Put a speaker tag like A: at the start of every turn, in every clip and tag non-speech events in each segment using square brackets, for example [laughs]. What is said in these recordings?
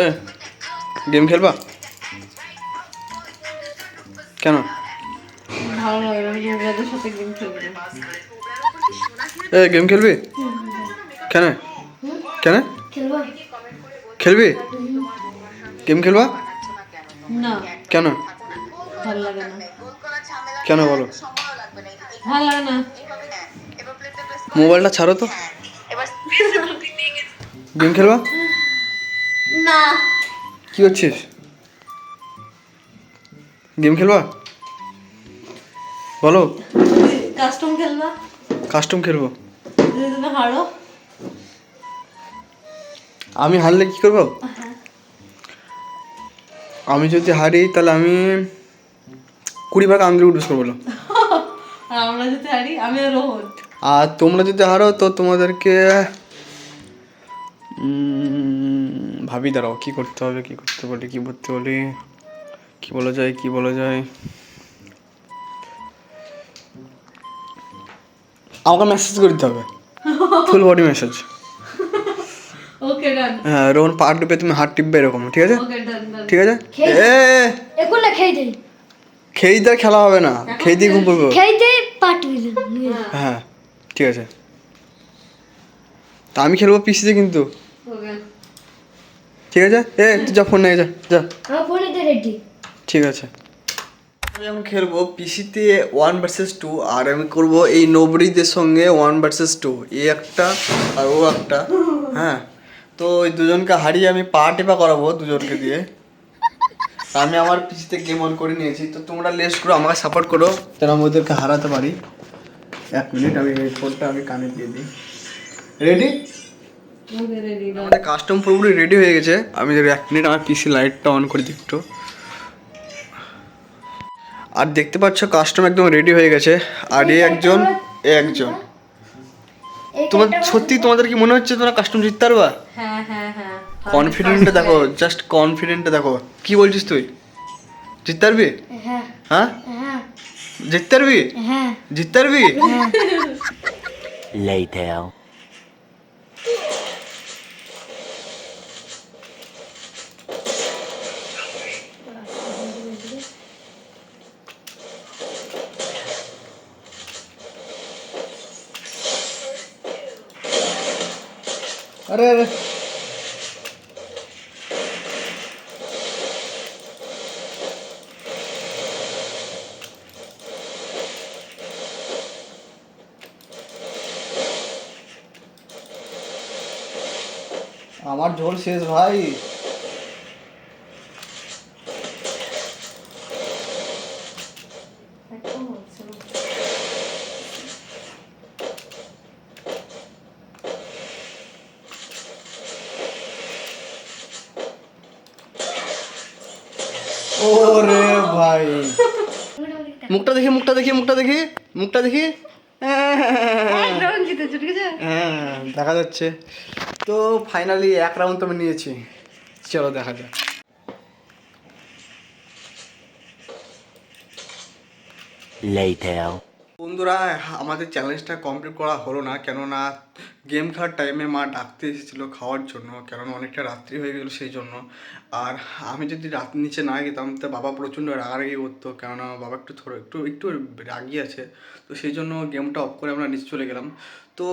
A: এ game খেলবা? কেন?
B: ভালো লাগে সাথে গেম খেলব
A: এ গেম খেলবি? কেন? কেন?
C: খেলবি।
A: গেম খেলবা?
B: না।
A: কেন?
B: ভালো লাগে না।
A: কেন বলো?
B: ভালো লাগে না।
A: মোবাইলটা ছাড়ো তো। গেম খেলবা?
B: না।
A: কি হচ্ছিস গেম খেলবা? বলো।
B: কাস্টম খেলবা।
A: কাস্টম খেলব।
B: যদি তুমি হারো।
A: আমি হারলে কি করব? আমি যদি হারি তাহলে আমি কুড়ি ভাগ আন্দ্রে উঠবস করব [laughs]
B: আর আমরা যদি হারি আমি আর
A: আর তোমরা যদি হারো তো তোমাদেরকে ভাবি দাঁড়াও কি করতে হবে কি করতে বলি কি করতে বলি? কি বলা যায় কি বলা যায়? আমাকে মেসেজ করতে হবে। ফুল বডি মেসেজ
B: ওকে ডান
A: হ্যাঁ এরকম পা টিপে তুমি হাত টিপবে এরকম ঠিক আছে? ঠিক আছে? এ
C: এখন না খেয়ে
A: দিয়ে খেলা হবে না। খেয়ে দিয়ে ঘুম পড়ব।
C: খেয়ে
A: হ্যাঁ ঠিক আছে। তা আমি খেলব পিসিতে কিন্তু। ঠিক আছে? এ তুই যা ফোন নিয়ে যা যা।
C: আমার ফোনেতে রেডি
A: ঠিক আছে। আমি এখন খেলব পিসিতে ওয়ান ভার্সেস টু আর আমি করব এই নবরীদের সঙ্গে ওয়ান ভার্সেস টু এ একটা আর ও একটা হ্যাঁ। তো ওই দুজনকে হারিয়ে আমি পা টেপা করাবো দুজনকে দিয়ে। তা আমি আমার পিসিতে গেম অন করে নিয়েছি। তো তোমরা লেস করো আমাকে সাপোর্ট করো। যেন আমি ওদেরকে হারাতে পারি। এক মিনিট আমি এই ফোনটা আমি কানে দিয়ে দিই। রেডি আমাদের কাস্টম পুরোপুরি রেডি হয়ে গেছে। আমি যদি এক মিনিট আমার পিসি লাইটটা অন করে দিই একটু। আর দেখতে পাচ্ছ কাস্টম একদম রেডি হয়ে গেছে। আর এই একজন এ একজন। তোমার সত্যি তোমাদের কি মনে হচ্ছে তোমরা কাস্টম জিততে পারবা
B: হ্যাঁ হ্যাঁ। হ্যাঁ
A: কনফিডেন্টটা দেখো জাস্ট কনফিডেন্টটা দেখো। কি বলছিস তুই? জিততে পারবি
C: হ্যাঁ?
A: হ্যাঁ।
C: হ্যাঁ।
A: জিততে পারবি
C: হ্যাঁ।
A: জিততে পারবি
D: Later.
A: আরে আরে আমার ঝোল শেষ ভাই ওরে ভাই। মুখটা দেখি মুখটা দেখি মুখটা দেখি মুখটা দেখি। হ্যাঁ দেখা যাচ্ছে। তো ফাইনালি এক রাউন্ড তো আমি নিয়েছি। চলো দেখা যাক।
D: Later.
A: বন্ধুরা, আমাদের চ্যালেঞ্জটা কমপ্লিট করা হলো না, কেননা গেম খেলার টাইমে মা ডাকতে এসেছিল খাওয়ার জন্য, কেননা অনেকটা রাত্রি হয়ে গেছিল সেই জন্য। আর আমি যদি রাত নিচে না যেতাম তো বাবা প্রচণ্ড রাগারাগি করতো, কেননা বাবা একটু থোড়ো, একটু একটু রাগি আছে। তো সেই জন্য গেমটা অফ করে আমরা নিচে চলে গেলাম। তো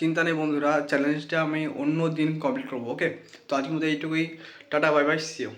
A: চিন্তা নেই বন্ধুরা চ্যালেঞ্জটা আমি অন্য দিন কমপ্লিট করব ওকে তো আজকের মধ্যে এইটুকুই। Tata bye bye CO